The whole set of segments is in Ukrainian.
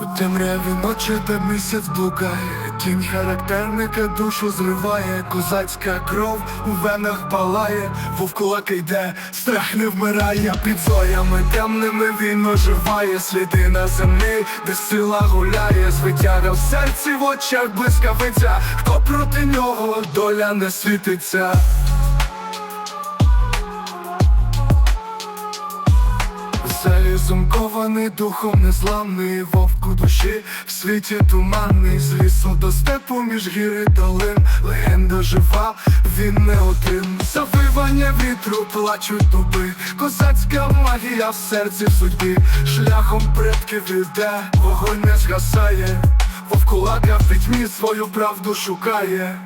У темряві ночі, де місяць блукає, тінь характерника душу зриває, козацька кров у венах палає, вовкулака йде, страх не вмирає, під зоями темними він оживає, сліди на землі, де сила гуляє, звитяга в серці, в очах блискавиця, хто проти нього? Доля не світиться. Залізом кований духом незламний вовк душі в світі туманний з лісу до степу між гір і долин. Легенда жива, він не один. Завивання вітру плачуть дуби. Козацька магія в серці в судьбі Шляхом предків іде, вогонь не згасає. Вовкулака в пітьмі свою правду шукає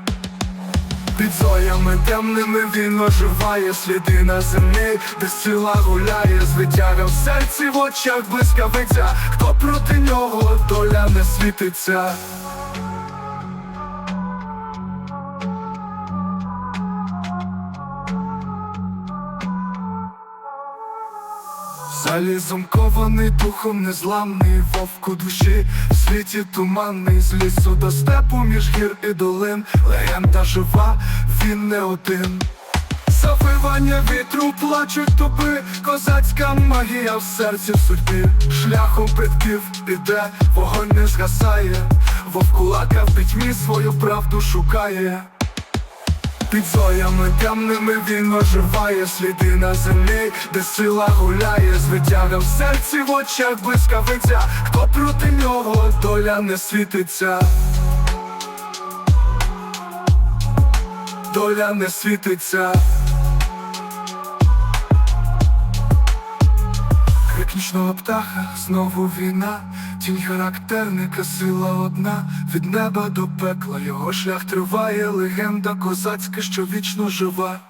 під зоями темними він оживає сліди на землі, де сила гуляє, з в серці, в очах блискавиця, хто проти нього доля не світиться. Залізом кований, духом незламний, вовк у душі, в світі туманний, з лісу до степу між гір і долин, легенда жива, він не один. Завивання вітру плачуть туби, козацька магія в серці в судьбі, шляхом предків іде, вогонь не згасає, вовкулака в пітьмі свою правду шукає. Під зоями темними він оживає сліди на землі, де сила гуляє, звитяга в серці, в очах блискавиця, хто проти нього доля не світиться. Доля не світиться. Крик нічного птаха, знову війна, тінь характерника, сила одна, від неба до пекла, його шлях триває, легенда козацька, що вічно жива.